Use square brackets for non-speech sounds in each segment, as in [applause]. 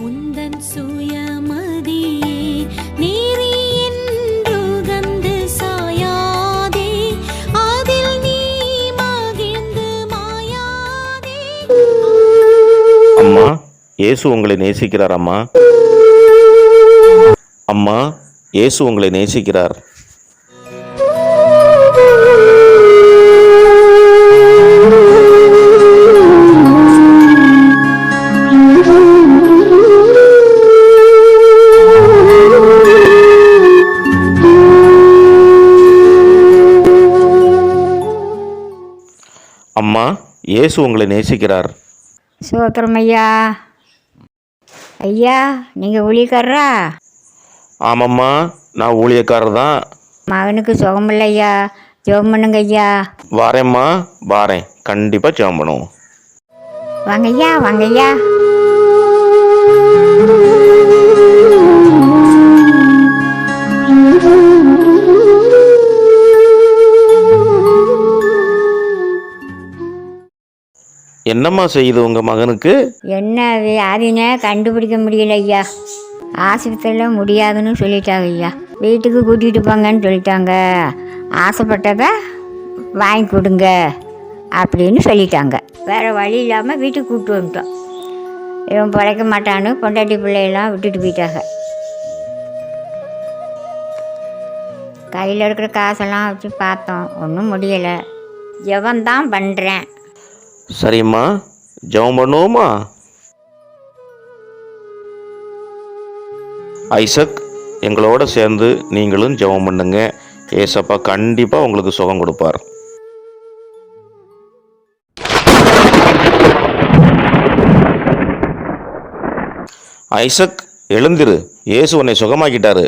உந்தன் சுயமதியே நீரி நீ அம்மா இயேசு உங்களை நேசிக்கிறார் அம்மா. அம்மா இயேசு உங்களை நேசிக்கிறார். இயேசு உங்களை நேசிக்கிறார். சோத்திரம் ஐயா ஐயா நீங்கள் ஊழியக்காரரா? ஆமாம்மா நான் ஊழியக்காரர் தான் மகனுக்கு சுகமில்ல ஐயா ஜெபம் பண்ணுங்க ஐயா. வாரேம்மா வாரேன். கண்டிப்பாக ஜெபம் பண்ணுவோம். வாங்க ஐயா வாங்க ஐயா. என்னம்மா செய்யுது உங்கள் மகனுக்கு? என்ன வியாதினே கண்டுபிடிக்க முடியல ஐயா. ஆஸ்பத்திரியில் முடியாதுன்னு சொல்லிட்டாங்க ஐயா. வீட்டுக்கு கூட்டிகிட்டு போங்கன்னு சொல்லிட்டாங்க. ஆசைப்பட்டதை வாங்கி கொடுங்க அப்படின்னு சொல்லிட்டாங்க. வேறு வழி இல்லாமல் வீட்டுக்கு கூப்பிட்டு வந்துட்டோம். இவன் பிழைக்க மாட்டான்னு பொண்டாட்டி பிள்ளையெல்லாம் விட்டுட்டு போயிட்டாங்க. கையில் இருக்கிற காசெல்லாம் வச்சு பார்த்தோம். ஒன்றும் முடியலை. எவன் தான் பண்ணுறேன் சரிம்மா ஜெபம் பண்ணுவோமா? ஐசக் எங்களோட சேர்ந்து நீங்களும் ஜெபம் பண்ணுங்க. ஏசப்பா கண்டிப்பாக உங்களுக்கு சுகம் கொடுப்பார். ஐசக் எழுந்திரு. இயேசு உன்னை சுகமாக்கிட்டாரு.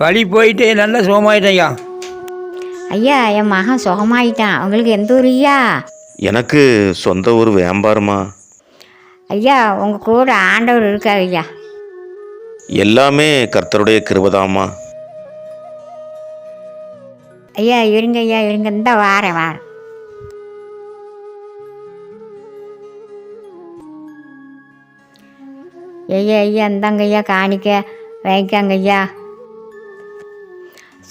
வழி போயிட்டு நல்லா சுகமாயிட்டேன் ஐயா ஐயா என் மகன் சுகமாயிட்டான் உங்களுக்கு எந்த ஊர் ஐயா? எனக்கு சொந்த ஊர் வேம்பாருமா. ஐயா உங்கள் கூட ஆண்டவர் இருக்காரு ஐயா. எல்லாமே கர்த்தருடைய கிருபதாம்மா. ஐயா இருங்க ஐயா இருங்க. இந்த வாரேன் வாரேன். ஐயா ஐயா இந்தாங்க ஐயா காணிக்க. வாங்கிக்காங்க ஐயா.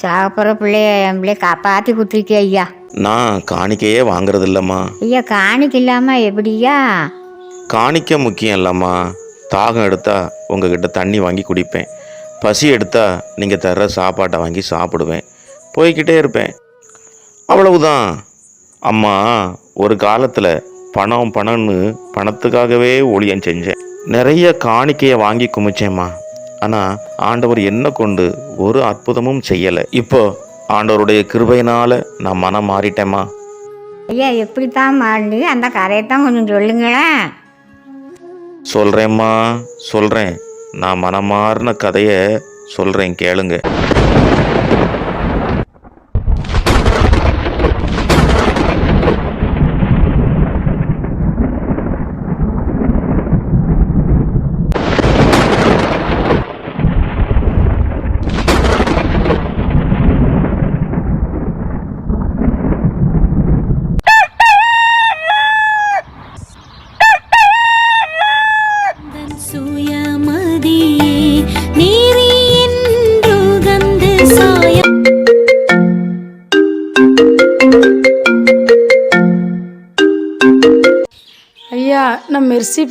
சாப்பிட்ற பிள்ளைய என் பிள்ளைய காப்பாற்றி கொடுத்துருக்கே ஐயா? நான் காணிக்கையே வாங்குறது இல்லைம்மா ஐயா காணிக்க இல்லாமல் எப்படியா காணிக்க முக்கியம் இல்லைம்மா. தாகம் எடுத்தா உங்ககிட்ட தண்ணி வாங்கி குடிப்பேன். பசி எடுத்தா நீங்கள் தர்ற சாப்பாட்டை வாங்கி சாப்பிடுவேன். போய்கிட்டே இருப்பேன். அவ்வளவுதான். அம்மா ஒரு காலத்தில் பணம் பணம்னு பணத்துக்காகவே ஊழியம் செஞ்சேன். நிறைய காணிக்கையை வாங்கி குமிச்சேம்மா. ஆனால் ஆண்டவர் என்ன கொண்டு ஒரு அற்புதமும் செய்யலை. இப்போ ஆண்டவருடைய கிருபையினால் நான் மனம் மாறிட்டேம்மா. ஐயா எப்படி தான் மாறி அந்த கதையை தான் கொஞ்சம் சொல்லுங்களேன். சொல்கிறேம்மா சொல்கிறேன் நான் மனமாறின கதையை சொல்கிறேன் கேளுங்க.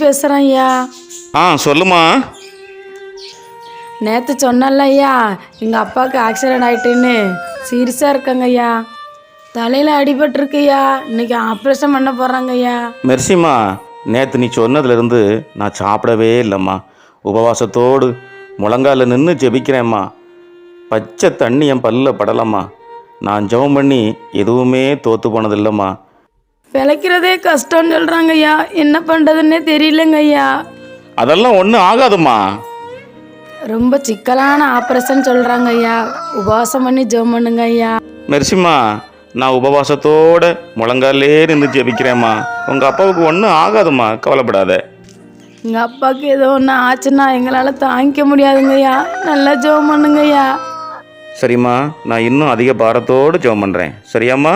பேசுகிறேன் ஐயா ஆ சொல்லுமா. நேற்று சொன்னல ஐயா எங்கள் அப்பாவுக்கு ஆக்சிடென்ட் ஆயிட்டுன்னு. சீரியஸாக இருக்காங்க ஐயா தலையில் அடிபட்டிருக்கு ஐயா இன்னைக்கு ஆப்ரேஷன் பண்ண போகிறாங்க ஐயா மெர்சிமா நேற்று நீ சொன்னதுலேருந்து நான் சாப்பிடவே இல்லைம்மா. உபவாசத்தோடு முழங்கால நின்று ஜெபிக்கிறேம்மா. பச்சை தண்ணி என் பல்ல படலம்மா. நான் ஜெபம் பண்ணி எதுவுமே தோற்று போனதில்லைம்மா. பிழைக்கிறதே கஷ்டம்னு சொல்கிறாங்க ஐயா என்ன பண்ணுறதுன்னே தெரியலங்க ஐயா அதெல்லாம் ஒன்றும் ஆகாதும்மா. ரொம்ப சிக்கலான ஆப்ரேஷன் சொல்கிறாங்க ஐயா உபவாசம் பண்ணி ஜெபம் பண்ணுங்க ஐயா மெர்சிமா நான் உபவாசத்தோட முழங்காலே நின்று ஜெபிக்கிறேம்மா. உங்கள் அப்பாவுக்கு ஒன்றும் ஆகாதும்மா கவலைப்படாத. எங்கள் அப்பாவுக்கு ஏதோ ஒன்று ஆச்சுன்னா எங்களால் தாங்கிக்க முடியாதுங்க ஐயா நல்லா ஜெபம் பண்ணுங்க ஐயா சரிம்மா நான் இன்னும் அதிக பாரத்தோடு ஜெபம் பண்ணுறேன் சரியாம்மா?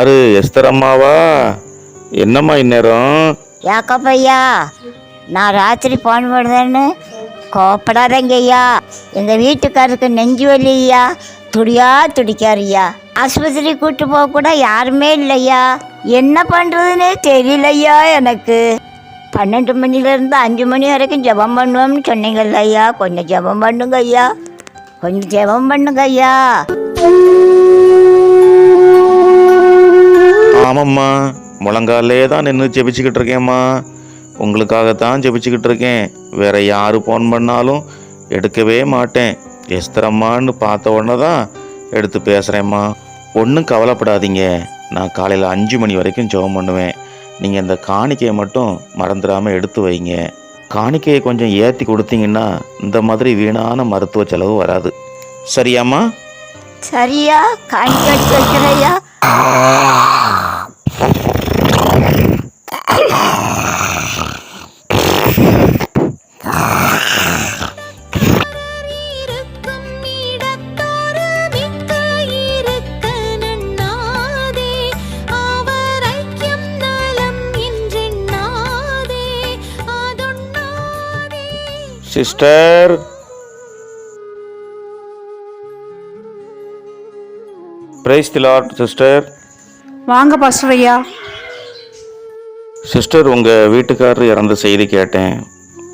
யாரு? எஸ்தர் அம்மாவா? என்னம்மா இந்நேரம்? யாக்கப்பையா நான் ராத்திரி ஃபோன் பண்ணுறேன்னு கோப்படாதங்க ஐயா. எங்கள் வீட்டுக்காரருக்கு நெஞ்சு வலி ஐயா. துடியா துடிக்காருயா ஆஸ்பத்திரி கூட்டு போக கூட யாருமே இல்லையா என்ன பண்ணுறதுன்னே தெரியலையா எனக்கு. பன்னெண்டு மணிலேருந்து அஞ்சு மணி வரைக்கும் ஜெபம் பண்ணுவோம்னு சொன்னீங்கல்ல ஐயா. கொஞ்சம் ஜெபம் பண்ணுங்க ஐயா. கொஞ்சம் ஜெபம் பண்ணுங்க ஐயா. ஆமாம்மா. முழங்காலே தான் நின்று ஜெபிச்சுக்கிட்டு இருக்கேம்மா. உங்களுக்காகத்தான் ஜெபிச்சுக்கிட்டு இருக்கேன். வேற யாரு ஃபோன் பண்ணாலும் எடுக்கவே மாட்டேன். எஸ்தரம்மான்னு பார்த்த உடனே தான் எடுத்து பேசுகிறேம்மா ஒன்றும் கவலைப்படாதீங்க. நான் காலையில் அஞ்சு மணி வரைக்கும் ஜெபம் பண்ணுவேன். நீங்கள் இந்த காணிக்கையை மட்டும் மறந்துடாமல் எடுத்து வைங்க. காணிக்கையை கொஞ்சம் ஏற்றி கொடுத்தீங்கன்னா இந்த மாதிரி வீணான மருத்துவ செலவு வராது. சரியாம்மா? சரியா? காணிக்கை வைக்கிறையா sister. Praise the lord sister வாங்க பாஸ்டர் ஐயா. சிஸ்டர் உங்கள் வீட்டுக்காரர் இறந்த செய்தி கேட்டேன்.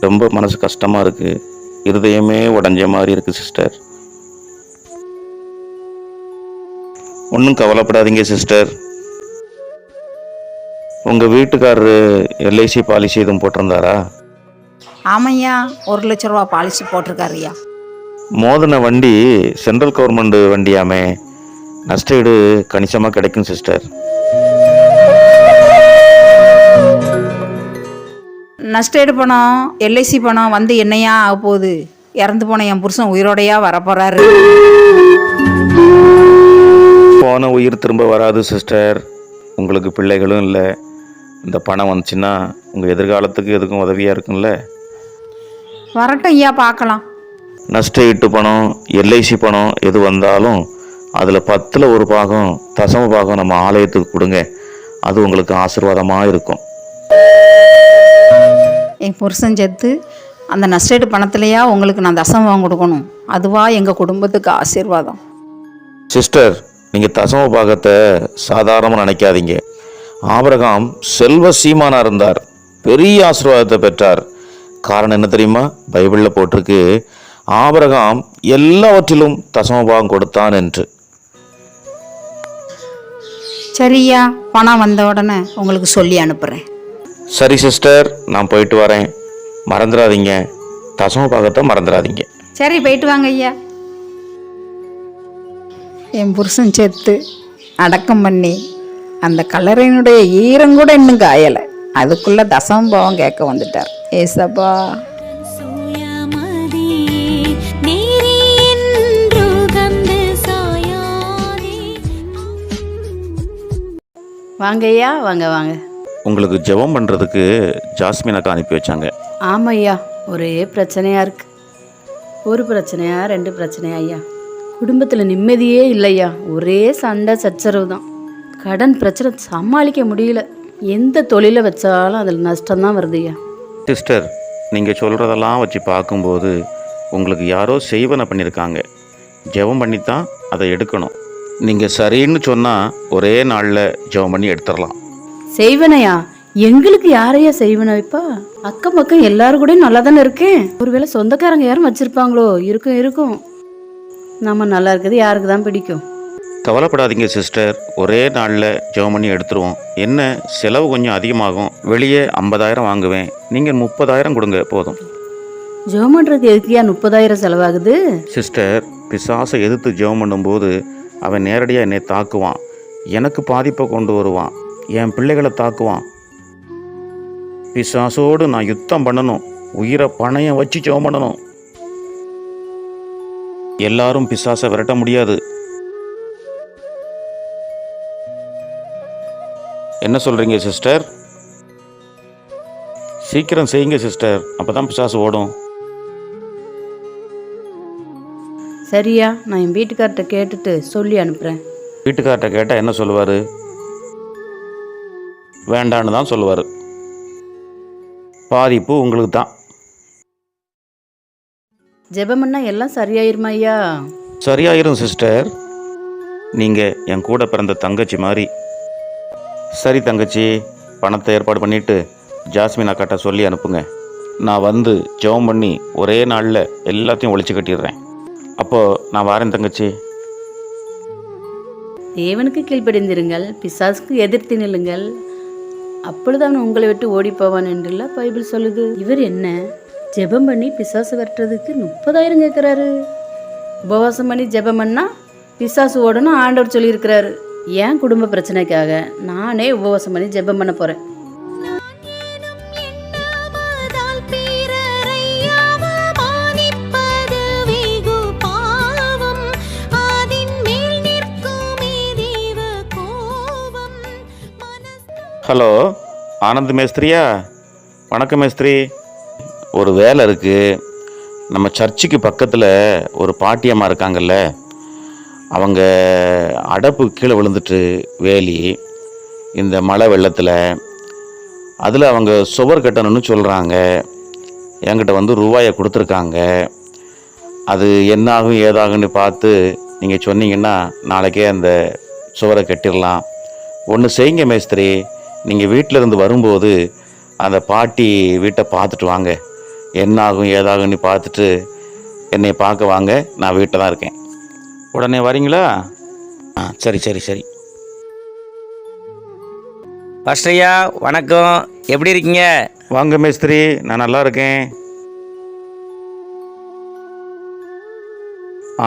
ரொம்ப மனசு கஷ்டமாக இருக்குது இருதயமே உடஞ்ச மாதிரி இருக்குது சிஸ்டர் ஒன்றும் கவலைப்படாதீங்க சிஸ்டர் உங்கள் வீட்டுக்காரரு எல்ஐசி பாலிசி எதுவும் போட்டிருந்தாரா? ஆமையா ஒரு லட்ச ரூபா பாலிசி போட்டிருக்காரு ஐயா. மோதின வண்டி சென்ட்ரல் கவர்மெண்ட் வண்டியாமே. நஷ்டஈடு கணிசமாக கிடைக்கும் சிஸ்டர். நஷ்டேடு பணம் எல்ஐசி பணம் வந்து என்னையா ஆக போகுது? இறந்து போன என் புருஷன் உயிரோடையா வரப்போறாரு. போன உயிர் திரும்ப வராது சிஸ்டர். உங்களுக்கு பிள்ளைகளும் இல்லை. இந்த பணம் வந்துச்சுன்னா உங்கள் எதிர்காலத்துக்கு எதுக்கும் உதவியாக இருக்கும்ல? வரட்டும் ஐயா பார்க்கலாம். நஷ்ட ஈட்டு பணம் எல்ஐசி பணம் எது வந்தாலும் அதில் பத்தில் ஒரு பாகம் தசம பாகம் நம்ம ஆலயத்துக்கு கொடுங்க. அது உங்களுக்கு ஆசீர்வாதமாக இருக்கும். என் புருஷன் செத்து அந்த நஷ்டேடு பணத்துலையா உங்களுக்கு நான் தசமம் கொடுக்கணும். அதுவா எங்கள் குடும்பத்துக்கு ஆசீர்வாதம். சிஸ்டர் நீங்கள் தசம பாகத்தை சாதாரணமாக நினைக்காதீங்க. ஆபிரகாம் செல்வ சீமானா இருந்தார். பெரிய ஆசீர்வாதத்தை பெற்றார். காரணம் என்ன தெரியுமா? பைபிளில் போட்டிருக்கு ஆபிரகாம் எல்லாவற்றிலும் தசம பாகம் கொடுத்தான் என்று. சரியா? பணம் வந்த உடனே உங்களுக்கு சொல்லி அனுப்புகிறேன் சரி சிஸ்டர் நான் போயிட்டு வரேன். மறந்துடாதீங்க. தசம பாகத்தை மறந்துடாதீங்க. சரி போயிட்டு வாங்க ஐயா. என் புருஷன் செத்து அடக்கம் பண்ணி அந்த கல்லறையினுடைய ஈரம் கூட இன்னும் காயலை. அதுக்குள்ளே தசம்பவம் கேட்க வந்துட்டார். ஏசப்பா. வாங்க ஐயா வாங்க வாங்க. உங்களுக்கு ஜெபம் பண்ணுறதுக்கு ஜாஸ்மின் அக்கா அனுப்பி வச்சாங்க. ஆமாம் ஐயா ஒரே பிரச்சனையாக இருக்கு. ஒரு பிரச்சனையா ரெண்டு பிரச்சனையா ஐயா? குடும்பத்தில் நிம்மதியே இல்லையா? ஒரே சண்டை சச்சரவு தான் கடன் பிரச்சனை சமாளிக்க முடியல. எந்த தொழிலை வச்சாலும் அதில் நஷ்டம்தான் வருது ஐயா. சிஸ்டர் நீங்கள் சொல்கிறதெல்லாம் வச்சு பார்க்கும்போது உங்களுக்கு யாரோ செய்வனை பண்ணியிருக்காங்க. ஜெபம் பண்ணி தான் அதை எடுக்கணும். நீங்கள் சரின்னு சொன்னால் ஒரே நாளில் ஜெபம் பண்ணி எடுத்துடலாம். செய்வனையா? எங்களுக்கு யாரையா செய்வன வைப்பா அக்கம் பக்கம் எல்லாரும் கூட நல்லா தானே இருக்கேன் ஒருவேளை சொந்தக்காரங்க யாரும் வச்சிருப்பாங்களோ? இருக்கும் இருக்கும். நம்ம நல்லா இருக்கிறது யாருக்கு தான் பிடிக்கும்? கவலைப்படாதீங்க சிஸ்டர். ஒரே நாளில் ஜெபம் பண்ணி எடுத்துருவோம். என்ன செலவு கொஞ்சம் அதிகமாகும். வெளியே ஐம்பதாயிரம் வாங்குவேன். நீங்கள் முப்பதாயிரம் கொடுங்க போதும். ஜெபம் பண்ணுறதுக்கு எதுக்குயா முப்பதாயிரம் செலவாகுது? சிஸ்டர் பிசாசை எதிர்த்து ஜெபம் பண்ணும்போது அவன் நேரடியாக என்னை தாக்குவான். எனக்கு பாதிப்பை கொண்டு வருவான். என் பிள்ளைகளை தாக்குவான். பிசாசோடு நான் யுத்தம் பண்ணணும். உயிரை பணையம் வச்சு ஜெபம் பண்ணணும் எல்லாரும் பிசாசை விரட்ட முடியாது. என்ன சொல்கிறீங்க சிஸ்டர்? சீக்கிரம் செய்யுங்க சிஸ்டர். அப்போ தான் பிசாசு ஓடும். சரியா நான் என் வீட்டுக்கார்ட்ட கேட்டுட்டு சொல்லி அனுப்புகிறேன் வீட்டுக்கார்ட்ட கேட்டால் என்ன சொல்லுவார்? வேண்டான்னு தான் சொல்லுவார். பாதிப்பு உங்களுக்கு தான். ஜெபம் பண்ணா எல்லாம் சரியாயிருமா ஐயா? சரியாயிரும் சிஸ்டர். நீங்கள் என் கூட பிறந்த தங்கச்சி மாதிரி. சரி தங்கச்சி பணத்தை ஏற்பாடு பண்ணிவிட்டு ஜாஸ்மின் அக்காட்ட சொல்லி அனுப்புங்க. நான் வந்து ஜெபம் பண்ணி ஒரே நாளில் எல்லாத்தையும் ஒழிச்சு கட்டிடுறேன். அப்போது நான் வரேன் தங்கச்சி. தேவனுக்கு கீழ்ப்படிந்திருங்கள் பிசாசுக்கு எதிர்த்து நில்லுங்கள். அப்பொழுது அவன் உங்களை விட்டு ஓடி போவான் என்றுல பைபிள் சொல்லுது. இவர் என்ன? ஜெபம் பண்ணி பிசாசு வெட்டுறதுக்கு முப்பதாயிரம் கேட்குறாரு. உபவாசம் பண்ணி ஜெபம் பண்ணா பிசாசு ஓடணும் ஆண்டவர் சொல்லியிருக்கிறாரு. ஏன் குடும்ப பிரச்சனைக்காக? நானே உபவாசம் பண்ணி ஜெபம் பண்ண போகிறேன் ஹலோ ஆனந்த் மேஸ்திரியா? வணக்கம் மேஸ்திரி. ஒரு வேலை இருக்குது நம்ம சர்ச்சுக்கு பக்கத்தில் ஒரு பாட்டியம்மா இருக்காங்கல்ல அவங்க அடப்பு கீழே விழுந்துட்டு வேலி இந்த மழை வெள்ளத்தில் அதில் அவங்க சுவர் கட்டணும்னு சொல்கிறாங்க என்கிட்ட வந்து ரூபாயை கொடுத்துருக்காங்க. அது என்னாகும் ஏதாகும்னு பார்த்து நீங்கள் சொன்னீங்கன்னா நாளைக்கே அந்த சுவரை கட்டிடலாம். ஒன்று செய்யுங்க மேஸ்திரி. நீங்கள் வீட்டில் இருந்து வரும்போது அந்த பாட்டி வீட்டை பார்த்துட்டு வாங்க. என்ன ஆகும் ஏதாகும்னு பார்த்துட்டு என்னை பார்க்க வாங்க. நான் வீட்டில் தான் இருக்கேன். உடனே வரீங்களா? ஆ சரி சரி சரி. பாஸ்டரையா வணக்கம். எப்படி இருக்கீங்க? வாங்க மேஸ்திரி. நான் நல்லா இருக்கேன்.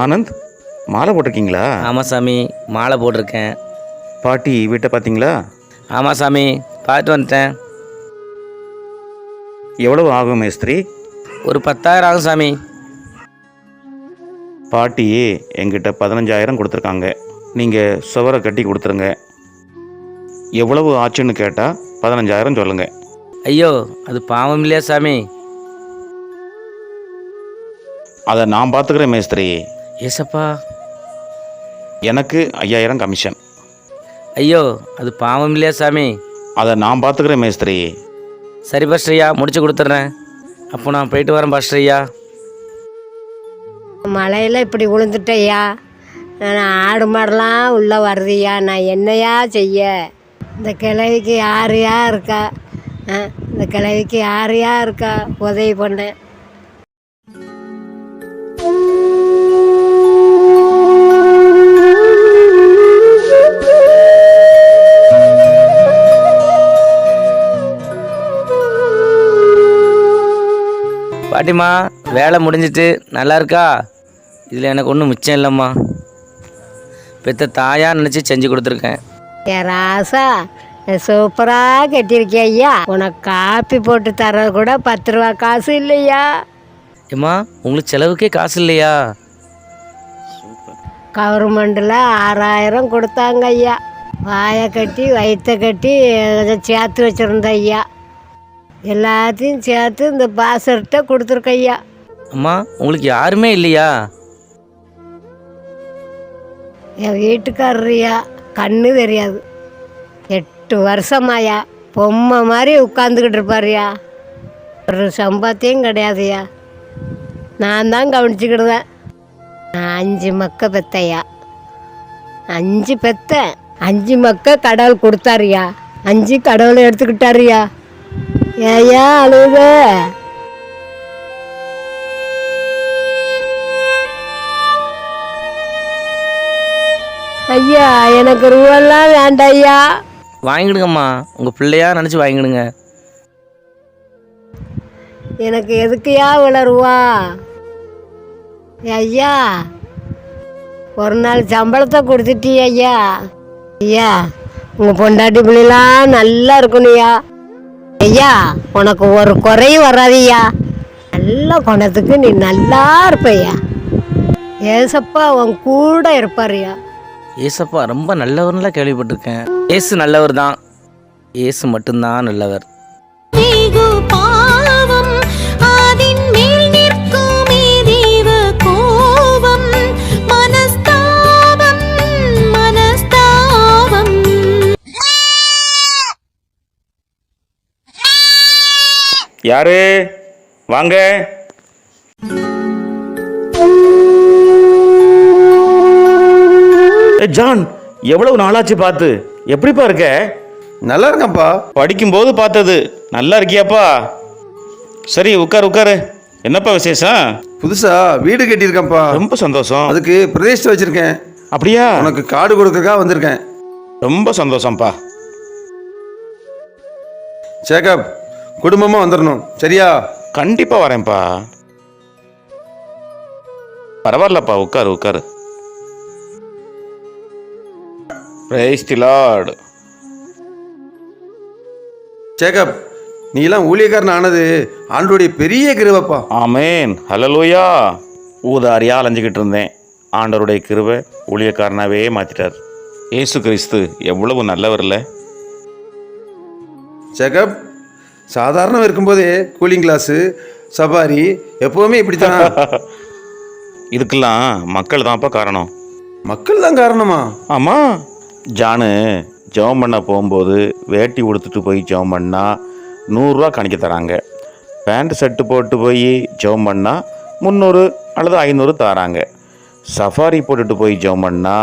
ஆனந்த் மாலை போட்டிருக்கீங்களா? ஆமாம் சாமி மாலை போட்டிருக்கேன். பாட்டி வீட்டை பார்த்தீங்களா? ஆமாம் சாமி பார்த்து வந்துட்டேன். எவ்வளவு ஆகும் மேஸ்திரி? ஒரு பத்தாயிரம் ஆகும் சாமி. பாட்டி எங்கிட்ட பதினஞ்சாயிரம் கொடுத்துருக்காங்க. நீங்கள் சுவரை கட்டி கொடுத்துருங்க. எவ்வளவு ஆச்சுன்னு கேட்டால் பதினஞ்சாயிரம் சொல்லுங்கள் ஐயோ அது பாவம் இல்லையா சாமி? அதை நான் பார்த்துக்கிறேன் மேஸ்திரி. ஏசப்பா. எனக்கு ஐயாயிரம் கமிஷன். ஐயோ அது பாவம் இல்லையா சாமி? அதை நான் பார்த்துக்கிறேன் மேஸ்திரி. சரி பாஸ்டரையா முடிச்சு கொடுத்துட்றேன். அப்போ நான் போயிட்டு வரேன் பாஸ்டரையா மழையில் இப்படி விழுந்துட்டேயா நான் ஆடு மாடெல்லாம் உள்ளே வருதுய்யா நான் என்னையா செய்ய? இந்த கிழவிக்கு யாரையா இருக்கா? இந்த கிழவிக்கு யாரையா இருக்கா? உதவி பண்ண பாட்டிம்மா வேலை முடிஞ்சிட்டு நல்லா இருக்கா? இதில் எனக்கு ஒன்றும் மிச்சம் இல்லைம்மா. பெத்த தாயா நினச்சி செஞ்சு கொடுத்துருக்கேன். ஏ ராசா சூப்பராக கட்டியிருக்கிய ஐயா? உனக்கு காப்பி போட்டு தர்றது கூட பத்து ரூபா காசு இல்லையா? ஏம்மா உங்களுக்கு செலவுக்கே காசு இல்லையா? கவர்மெண்டில் ஆறாயிரம் கொடுத்தாங்க ஐயா. வாயை கட்டி வயிற்ற கட்டி அதை சேர்த்து வச்சுருந்த ஐயா. எல்லாத்தையும் சேர்த்து இந்த பாசர்கிட்ட கொடுத்துருக்க ஐயா அம்மா உங்களுக்கு யாருமே இல்லையா? என் வீட்டுக்காரரியா கண்ணு தெரியாது. எட்டு வருஷமாயா பொம்மை மாதிரி உட்காந்துக்கிட்டு இருப்பாருயா. ஒரு சம்பாத்தியம் கிடையாதுயா. நான் தான் கவனிச்சுக்கிடுவேன். நான் அஞ்சு மக்க பெத்தையா. அஞ்சு பெத்தேன். அஞ்சு மக்க கடவுள் கொடுத்தாருயா. அஞ்சு கடவுளை எடுத்துக்கிட்டாருயா. ஏயா அழுத ஐயா எனக்கு ரூவெல்லாம் வேண்டாம் ஐயா வாங்கிடுங்கம்மா. உங்கள் பிள்ளையா நினச்சி வாங்கிடுங்க. எனக்கு எதுக்குயா இவ்வளோ ரூபா? ஐயா ஒரு நாள் சம்பளத்தை கொடுத்துட்டிய ஐயா. ஐயா உங்கள் பொண்டாட்டி பிள்ளைலாம் நல்லா இருக்கணும்யா. ஐயா உனக்கு ஒரு குறையும் வராதுய்யா. நல்ல குணத்துக்கு நீ நல்லா இருப்பையா. ஏசப்பா உன் கூட இருப்பாருயா ஏசப்பா ரொம்ப நல்லவர்லாம் கேள்விப்பட்டிருக்கேன். ஏசு நல்லவர் தான் ஏசு மட்டும்தான் நல்லவர். யாரு? வாங்க. ஜான் எவ்வளவு நாளாச்சு பார்த்து? எப்படிப்பா இருக்க? நல்லா இருக்கேன்ப்பா. படிக்கும்போது பார்த்தது. நல்லா இருக்கியாப்பா? சரி உட்காரு உட்காரு. என்னப்பா விசேஷம்? புதுசா வீடு கட்டியிருக்கேன்ப்பா. ரொம்ப சந்தோஷம். அதுக்கு பிரதேசத்தை வச்சிருக்கேன். அப்படியா? உனக்கு காடு கொடுக்கறதுக்காக வந்திருக்கேன். ரொம்ப சந்தோஷம்ப்பா. சேகப் குடும்பமா வந்துடணும் சரியா? கண்டிப்பா வரேன்ப்பா. பரவாயில்லப்பா உட்காரு உட்காரு. பிரைஸ் தி லார்ட் சேகப் நீ எல்லாம் ஊழியக்காரன் ஆனது ஆண்டோடைய பெரிய கிருபப்பா. ஆமேன். ஹலலூயா ஊதாரியா அலைஞ்சிக்கிட்டு இருந்தேன். ஆண்டவருடைய கிருபை ஊழியக்காரனாவே மாத்திட்டார். இயேசு கிறிஸ்து எவ்வளவு நல்லவர் இல்லை சேகப் சாதாரணம் இருக்கும்போதே கூலிங் கிளாஸு சபாரி எப்போவுமே இப்படி தான் [laughs] இதுக்கெல்லாம் மக்கள் தான்ப்பா காரணம். மக்கள் தான் காரணமா? ஆமாம் ஜானு ஜெபம் பண்ண போகும்போது வேட்டி உடுத்துட்டு போய் ஜெபம் பண்ணா நூறுரூவா கணிக்க தராங்க. பேண்ட் ஷர்ட்டு போட்டு போய் ஜெபம் பண்ணா முந்நூறு அல்லது ஐநூறு தராங்க. சஃபாரி போட்டுட்டு போய் ஜெபம் பண்ணா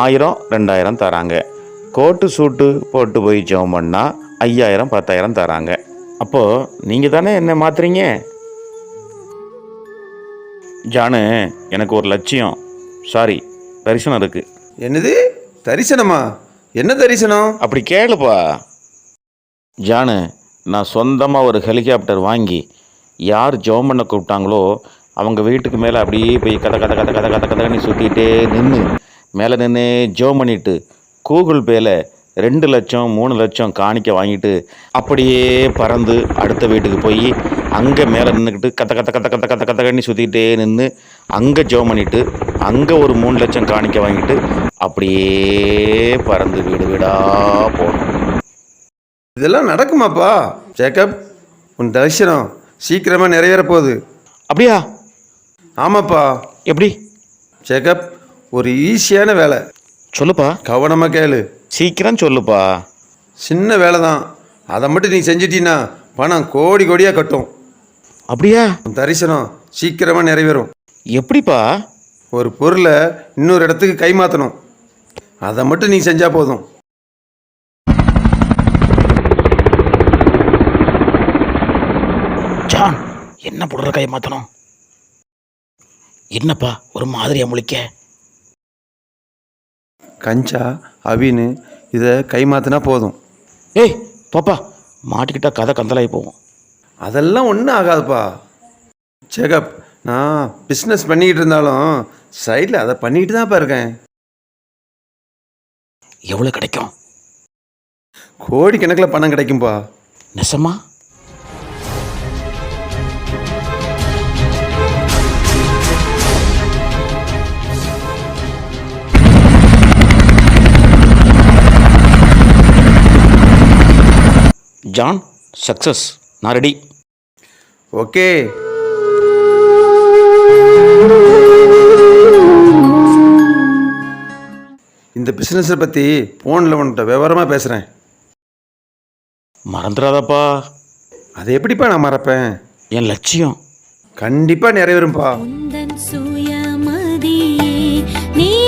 ஆயிரம் ரெண்டாயிரம் தராங்க. கோட்டு சூட்டு போட்டு போய் ஜெபம் பண்ணா ஐயாயிரம் பத்தாயிரம் தராங்க. அப்போது நீங்கள் தானே என்ன மாத்துறீங்க? ஜானு எனக்கு ஒரு லட்சியம். சாரி தரிசனம் இருக்குது என்னது? தரிசனமா? என்ன தரிசனம்? அப்படி கேளுப்பா. ஜானு நான் சொந்தமாக ஒரு ஹெலிகாப்டர் வாங்கி யார் ஜெபம் பண்ண கூப்பிட்டாங்களோ அவங்க வீட்டுக்கு மேலே அப்படியே போய் கதை கதை கதை கதை கதை கதைன்னு சுற்றிட்டே நின்று மேலே நின்று ஜெபம் பண்ணிட்டு கூகுள் பேல ரெண்டு லட்சம் மூணு லட்சம் காணிக்க வாங்கிட்டு அப்படியே பறந்து அடுத்த வீட்டுக்கு போய் அங்கே மேலே நின்றுக்கிட்டு கத்த கத்த கத்த கத்த கத்த கத்த கண்ணி சுற்றிக்கிட்டே நின்று அங்கே ஜெபம் பண்ணிட்டு அங்கே ஒரு மூணு லட்சம் காணிக்க வாங்கிட்டு அப்படியே பறந்து வீடு வீடாக போகணும் இதெல்லாம் நடக்குமாப்பா? சேக்கப் உன் தரிசனம் சீக்கிரமா நிறைவேற போகுது அப்படியா? ஆமாப்பா. எப்படி? சேக்கப் ஒரு ஈஸியான வேலை. சொல்லுப்பா. கவனமாக கேளு. சீக்கிரம் சொல்லுப்பா. சின்ன வேலை தான் அதை மட்டும் நீ செஞ்சிட்டீன்னா பணம் கோடி கோடியாக கட்டும். அப்படியா? உன் தரிசனம் சீக்கிரமாக நிறைவேறும். எப்படிப்பா? ஒரு பொருளை இன்னொரு இடத்துக்கு கைமாற்றணும் அதை மட்டும் நீ செஞ்சால் போதும். ஜான் என்ன புடுற கை மாற்றணும் என்னப்பா ஒரு மாதிரியா முழிக்க கஞ்சா அவின்னு இதை கைமாற்றினா போதும். ஏய் பாப்பா மாட்டிக்கிட்டா கதை கந்தலாகி போகும். அதெல்லாம் ஒன்றும் ஆகாதுப்பா. சேகப் நான் பிஸ்னஸ் பண்ணிக்கிட்டு இருந்தாலும் சைடில் அதை பண்ணிக்கிட்டு தான்ப்பா இருக்கேன். எவ்வளோ கிடைக்கும்? கோடி கணக்கில் பணம் கிடைக்கும்பா. நெசமா? ஜான் சக்சஸ் நான் ரெடி ஓகே இந்த பிஸ்னஸை பற்றி ஃபோனில் உன்கிட்ட விவரமாக பேசுகிறேன் மறந்துடாதப்பா அதை எப்படிப்பா நான் மறப்பேன்? என் லட்சியம். கண்டிப்பாக நிறைவேறும்பா. சுயமதியே நீரி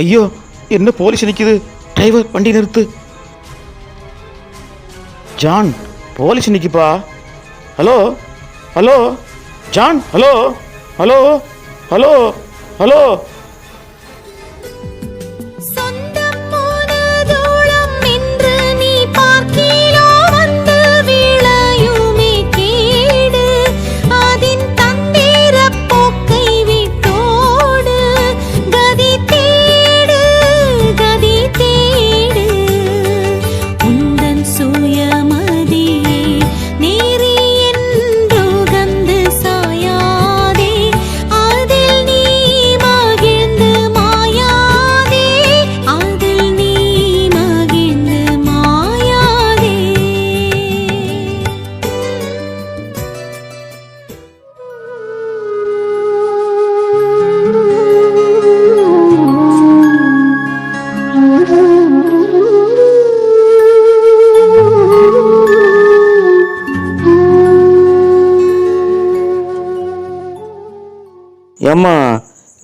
ஐயோ என்ன போலீஸ் நிற்கிது டிரைவர் வண்டி நிறுத்து. John police நிற்கிப்பா hello hello John hello hello hello hello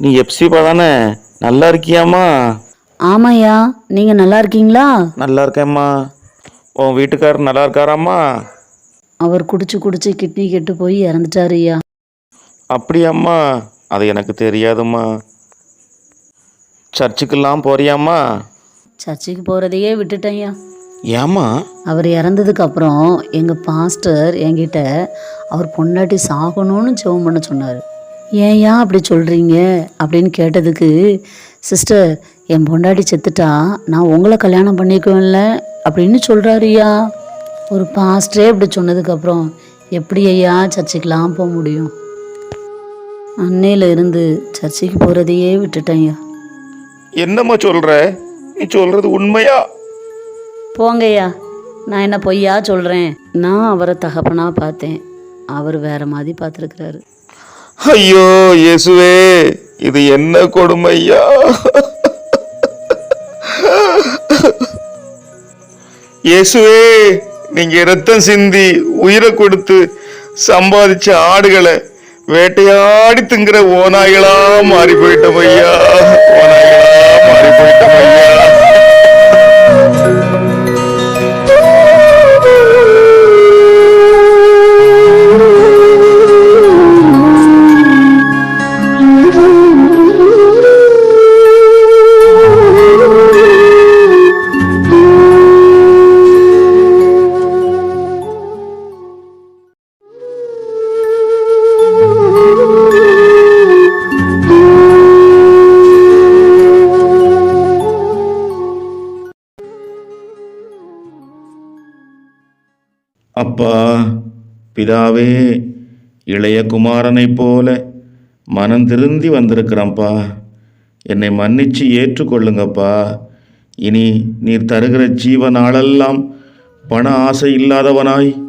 நீ எப்சிபா தானே நல்லா இருக்கியாம்மா? ஆமாய்யா. நீங்கள் நல்லா இருக்கீங்களா? நல்லா இருக்கேம்மா. உன் வீட்டுக்காரர் நல்லா இருக்காராம்மா? அவர் குடிச்சு குடிச்சு கிட்னி கெட்டு போய் இறந்துட்டாரு ஐயா அப்படியாம்மா? அது எனக்கு தெரியாதும்மா. சர்ச்சுக்கெல்லாம் போறியாம்மா? சர்ச்சுக்கு போகிறதையே விட்டுட்டேன்யா. ஏம்மா? அவர் இறந்ததுக்கு அப்புறம் எங்கள் பாஸ்டர் என்கிட்ட அவர் பொண்டாட்டி சாகணும்னு ஜெபம் பண்ண சொன்னார். ஏன்யா அப்படி சொல்கிறீங்க அப்படின்னு கேட்டதுக்கு சிஸ்டர் என் பொண்டாட்டி செத்துட்டா நான் உங்களை கல்யாணம் பண்ணிக்குவேன்ல அப்படின்னு சொல்கிறாருய்யா ஒரு பாஸ்டரே இப்படி சொன்னதுக்கப்புறம் எப்படி ஐயா சர்ச்சுக்கெலாம் போக முடியும்? அன்னையில இருந்து சர்ச்சுக்கு போகிறதையே விட்டுட்டேன்யா என்னம்மா சொல்ற? நீ சொல்றது உண்மையா? போங்கய்யா நான் என்ன பொய்யா சொல்கிறேன் நான் அவரை தகப்பனா பார்த்தேன். அவர் வேற மாதிரி பார்த்துருக்கிறாரு. ஐயோ இயேசுவே இது என்ன கொடுமையா? இயேசுவே நீங்க ரத்தம் சிந்தி உயிரை கொடுத்து சம்பாதிச்ச ஆடுகளை வேட்டையாடி திங்கிற ஓநாய்களா மாறி போயிட்டோம் ஐயா. ஓநாய்களா மாறி போயிட்டோம் ஐயா. பிதாவே இளைய குமாரனைப் போல மனம் திருந்தி வந்திருக்கிறேன்ப்பா. என்னை மன்னிச்சு ஏற்றுக்கொள்ளுங்கப்பா. இனி நீர் தருகிற ஜீவ நாளெல்லாம் பண ஆசை இல்லாதவனாய்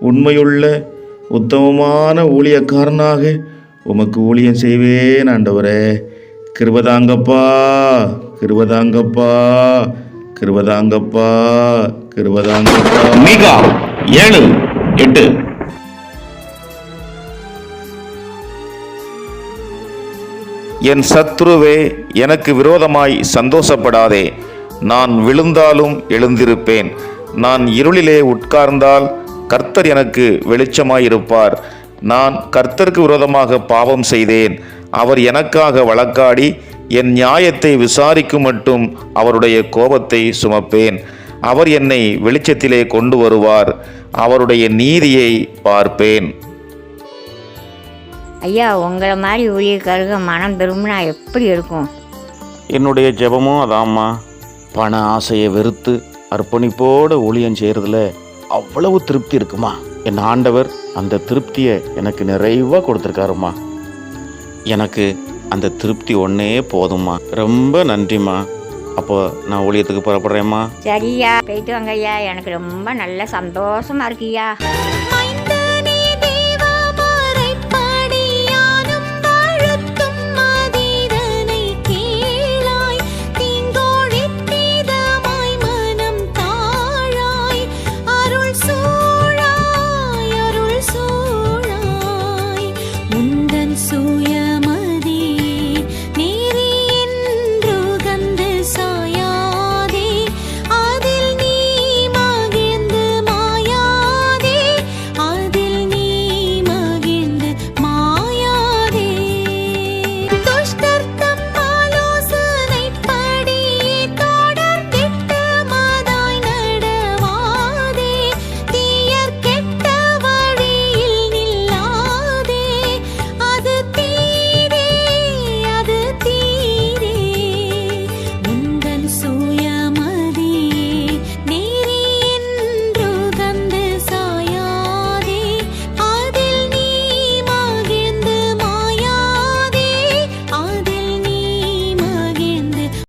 உண்மையுள்ள உத்தமமான ஊழியக்காரனாக உமக்கு ஊழியம் செய்வேன் ஆண்டவரே. கிருபதாங்கப்பா கிருபதாங்கப்பா கிருபதாங்கப்பா கிருபதாங்கப்பா. மீகா ஏழு எட்டு. என் சத்ருவே எனக்கு விரோதமாய் சந்தோஷப்படாதே. நான் விழுந்தாலும் எழுந்திருப்பேன். நான் இருளிலே உட்கார்ந்தால் கர்த்தர் எனக்கு வெளிச்சமாயிருப்பார். நான் கர்த்தருக்கு விரோதமாக பாவம் செய்தேன். அவர் எனக்காக வழக்காடி என் நியாயத்தை விசாரிக்கும் மட்டும் அவருடைய கோபத்தை சுமப்பேன். அவர் என்னை வெளிச்சத்திலே கொண்டு வருவார். அவருடைய நீதியை பார்ப்பேன். ஐயா உங்களை மாதிரி ஊழியக்காரங்க மனம் திரும்பினா எப்படி இருக்கும்? என்னுடைய ஜெபமும் அதாம்மா. பண ஆசையை வெறுத்து அர்ப்பணிப்போடு ஊழியம் செய்கிறதுல அவ்வளவு திருப்தி இருக்குமா? என் ஆண்டவர் அந்த திருப்தியை எனக்கு நிறைவாக கொடுத்துருக்காருமா எனக்கு அந்த திருப்தி ஒன்றே போதும்மா. ரொம்ப நன்றிம்மா. அப்போ நான் ஊழியத்துக்கு புறப்படுறேம்மா. சரியா போயிட்டு வாங்க ஐயா எனக்கு ரொம்ப நல்ல சந்தோஷமா இருக்குய்யா. Suyama.